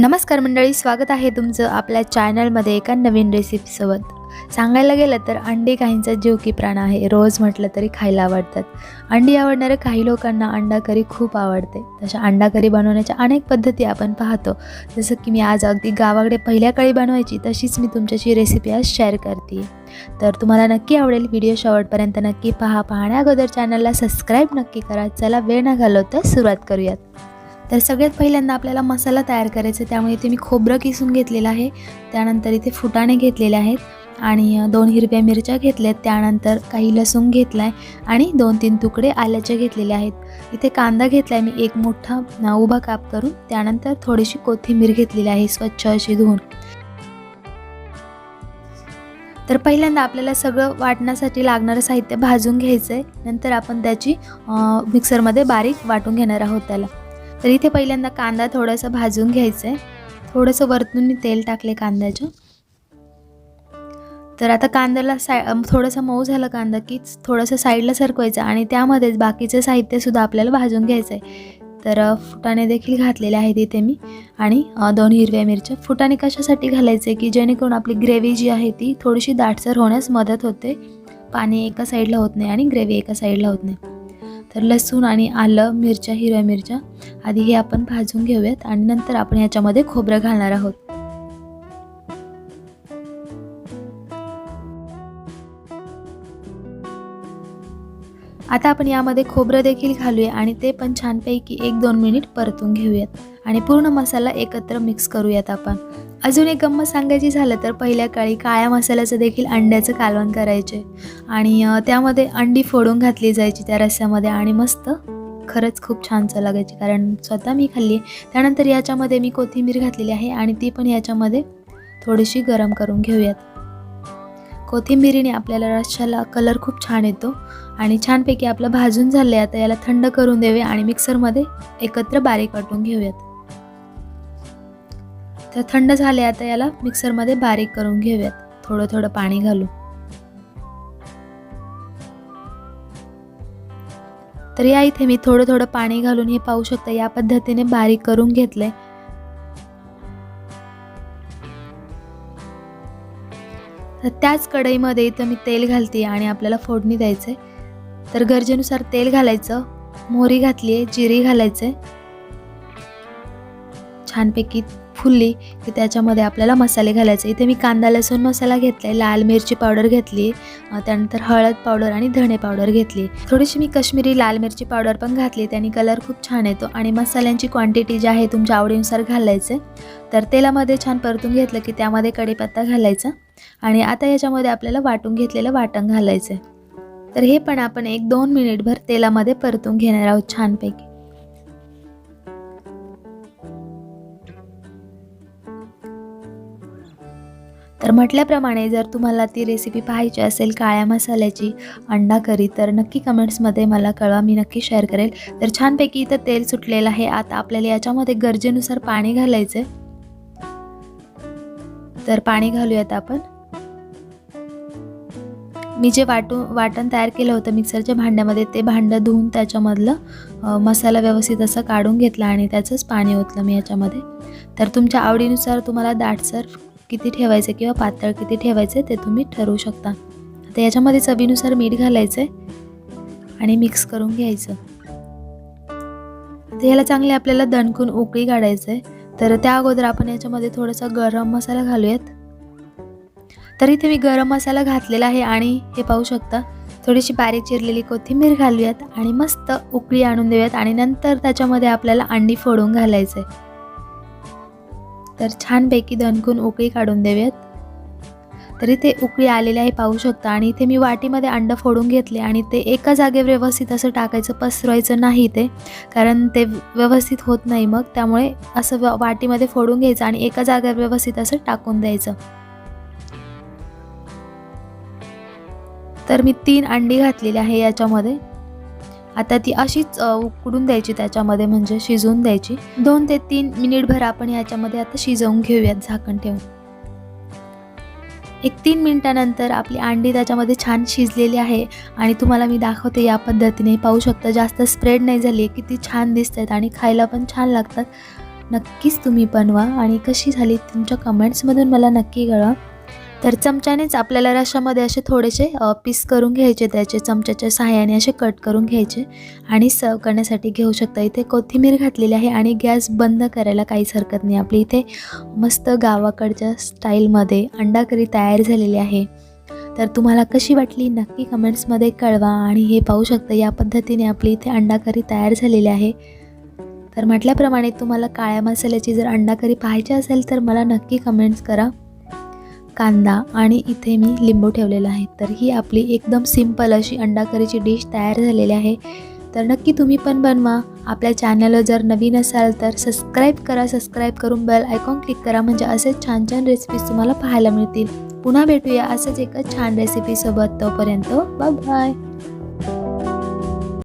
नमस्कार मंडळी स्वागत आहे तुमचं आपल्या चॅनलमध्ये एका नवीन रेसिपीसोबत सांगायला गेलं तर अंडी काहींचा जीव की प्राण आहे रोज म्हटलं तरी खायला आवडतात. अंडी आवडणाऱ्या काही लोकांना अंडा करी खूप आवडते. तशा अंडा करी बनवण्याच्या अनेक पद्धती आपण पाहतो. जसं की मी आज अगदी गावाकडे पहिल्या काळी बनवायची तशीच मी तुमच्याशी रेसिपी आज शेअर करते तर तुम्हाला नक्की आवडेल व्हिडिओ शेवटपर्यंत नक्की पहा. पाहण्या अगोदर चॅनलला सबस्क्राईब नक्की करा. चला वेळ न घालवता सुरुवात करूयात. तर सगळ्यात पहिल्यांदा आपल्याला मसाला तयार करायचा आहे. त्यामुळे इथे मी खोबरं किसून घेतलेलं आहे. त्यानंतर इथे फुटाणे घेतलेले आहेत. आणि दोन हिरव्या मिरच्या घेतल्यात. त्यानंतर काही लसूण घेतला आहे आणि दोन तीन तुकडे आल्याचे घेतलेले आहेत. इथे कांदा घेतला आहे मी एक मोठा उभा काप करून त्यानंतर थोडीशी कोथिंबीर घेतलेली आहे. स्वच्छ अशी धुवून. तर पहिल्यांदा आपल्याला सगळं वाटण्यासाठी लागणारं साहित्य भाजून घ्यायचं आहे नंतर आपण त्याची मिक्सरमध्ये बारीक वाटून घेणार आहोत त्याला. तर इथे पहिल्यांदा कांदा थोडंसं भाजून घ्यायचा आहे थोडंसं वरतून मी तेल टाकले कांद्याचं. तर आता कांद्याला साय थोडंसं मऊ झालं कांदा की थोडंसं साईडला सरकवायचं आणि त्यामध्येच बाकीचं साहित्यसुद्धा आपल्याला भाजून घ्यायचं आहे तर फुटाणे देखील घातलेले आहेत इथे मी. आणि दोन हिरव्या मिरच्या. फुटाणे कशासाठी घालायचे की जेणेकरून आपली ग्रेव्ही जी आहे ती थोडीशी दाटसर होण्यास मदत होते. पाणी एका साईडला होत नाही आणि ग्रेव्ही एका साईडला होत नाही. तर लसूण आणि आलं मिरच्या हिरव्या मिरच्या आधी हे आपण भाजून घेऊयात. आणि नंतर आपण याच्यामध्ये खोबरं घालणार आहोत. आता आपण यामध्ये खोबरं देखील घालूया आणि ते पण छानपैकी एक दोन मिनिट परतून घेऊयात. आणि पूर्ण मसाला एकत्र मिक्स करूयात आपण. अजून एक गंमत सांगायची झालं तर पहिल्या काळी काळ्या मसाल्याचं देखील अंड्याचं कालवण करायचे. आणि त्यामध्ये अंडी फोडून घातली जायची त्या रस्स्यामध्ये आणि मस्त खरंच खूप छान चव लागायची कारण स्वतः मी खाल्ली. त्यानंतर याच्यामध्ये मी कोथिंबीर घातलेली आहे आणि ती पण याच्यामध्ये थोडीशी गरम करून घेऊयात. कोथिंबीरीने आपल्याला रश्श्याला कलर खूप छान येतो. आणि छानपैकी आपलं भाजून झालं आहे आता याला थंड करून देऊया आणि मिक्सरमध्ये एकत्र बारीक वाटून घेऊयात. तर थंड झाले आता याला मिक्सरमध्ये बारीक करून घेऊयात. थोडं थोडं पाणी घालून. तर या इथे मी थोडं थोडं पाणी घालून हे पाहू शकता या पद्धतीने बारीक करून घेतलंय. तर त्याच कढईमध्ये इथं मी तेल घालते आणि आपल्याला फोडणी द्यायचंय. तर गरजेनुसार तेल घालायचं मोहरी घातली आहे जिरी घालायचे. छानपैकी फुलली की त्याच्यामध्ये आपल्याला मसाले घालायचे. इथे मी कांदा लसूण मसाला घेतला आहे लाल मिरची पावडर घेतली त्यानंतर हळद पावडर आणि धणे पावडर घेतली. थोडीशी मी कश्मीरी लाल मिरची पावडर पण घातली त्याने कलर खूप छान येतो आणि मसाल्यांची क्वांटिटी जी आहे तुमच्या आवडीनुसार घालायचे. तर तेलामध्ये छान परतून घेतलं की त्यामध्ये कढीपत्ता घालायचा आणि आता याच्यामध्ये आपल्याला वाटून घेतलेलं वाटण घालायचं. आहे तर हे पण आपण एक दोन मिनिटभर तेलामध्ये परतून घेणार आहोत छानपैकी. तर म्हटल्याप्रमाणे जर तुम्हाला ती रेसिपी पाहायची असेल काळ्या मसाल्याची अंडा करी तर नक्की कमेंट्समध्ये मला कळवा मी नक्की शेअर करेल. तर छानपैकी इथं तेल सुटलेलं आहे. आता आपल्याला याच्यामध्ये गरजेनुसार पाणी घालायचं तर पाणी घालूयात आपण. मी जे वाटून वाटण तयार केलं होतं मिक्सरच्या भांड्यामध्ये ते भांडं धुवून त्याच्यामधलं मसाला व्यवस्थित असं काढून घेतला आणि त्याचंच पाणी ओतलं मी याच्यामध्ये. तर तुमच्या आवडीनुसार तुम्हाला दाटसर किती ठेवायचं किंवा पातळ किती ठेवायचं ते तुम्ही ठरवू शकता. आता याच्यामध्ये चवीनुसार मीठ घालायचं आणि मिक्स करून घ्यायचं. तर याला चांगले आपल्याला दणकून उकळी काढायचं आहे तर त्या अगोदर आपण याच्यामध्ये थोडासा गरम मसाला घालूयात. तर इथे मी गरम मसाला घातलेला आहे आणि हे पाहू शकता थोडीशी बारीक चिरलेली कोथिंबीर घालूयात आणि मस्त उकळी आणून देऊयात आणि नंतर त्याच्यामध्ये आपल्याला अंडी फोडून घालायचं तर छानपैकी दणकून उकळी काढून देऊयात. तर इथे उकळी आलेली आहे पाहू शकता आणि इथे मी वाटीमध्ये अंडं फोडून घेतले आणि ते एका जागेवर व्यवस्थित असं टाकायचं पसरवायचं नाही ते कारण ते व्यवस्थित होत नाही मग त्यामुळे असं व- वाटीमध्ये फोडून घ्यायचं आणि एका जागेवर व्यवस्थित असं टाकून द्यायचं. तर मी तीन अंडी घातलेली आहे याच्यामध्ये. आता ती अशीच उकडून द्यायची त्याच्यामध्ये म्हणजे शिजवून द्यायची. दोन ते तीन मिनिटभर आपण याच्यामध्ये आता शिजवून घेऊयात झाकण ठेवून. एक तीन मिनटानंतर आपली अंडी त्याच्यामध्ये छान शिजलेली आहे आणि तुम्हाला मी दाखवते या पद्धतीने. पाहू शकता जास्त स्प्रेड नाही झाली आहे किती छान दिसत आहेत आणि खायला पण छान लागतात. नक्कीच तुम्ही बनवा आणि कशी झाली तुमच्या कमेंट्समधून मला नक्की कळवा. तर चमच्यानेच आपल्याला रशामध्ये असे थोडेसे पीस करून घ्यायचे त्याचे चमच्याच्या सहाय्याने असे कट करून घ्यायचे आणि सर्व करण्यासाठी घेऊ शकता. इथे कोथिंबीर घातलेली आहे आणि गॅस बंद करायला काहीच हरकत नाही. आपली इथे मस्त गावाकडच्या स्टाईलमध्ये अंडाकरी तयार झालेली आहे. तर तुम्हाला कशी वाटली नक्की कमेंट्समध्ये कळवा आणि हे पाहू शकता या पद्धतीने आपली इथे अंडाकरी तयार झालेली आहे. तर म्हटल्याप्रमाणे तुम्हाला काळ्या मसाल्याची जर अंडाकरी पाहायची असेल तर मला नक्की कमेंट्स करा. कांदा आणि इथे मी लिंबू ठेवलेला आहे. तर ही आपली एकदम सिंपल अशी अंडा करीची डिश तयार झालेली आहे. तर नक्की तुम्ही पण बनवा. आपल्या चॅनलवर जर नवीन असाल तर सबस्क्राईब करा. सबस्क्राईब करून बेल आयकॉन क्लिक करा. म्हणजे असेच छान छान रेसिपीज तुम्हाला पाहायला मिळतील. पुन्हा भेटूया असंच एका छान रेसिपीसोबत तोपर्यंत बाय बाय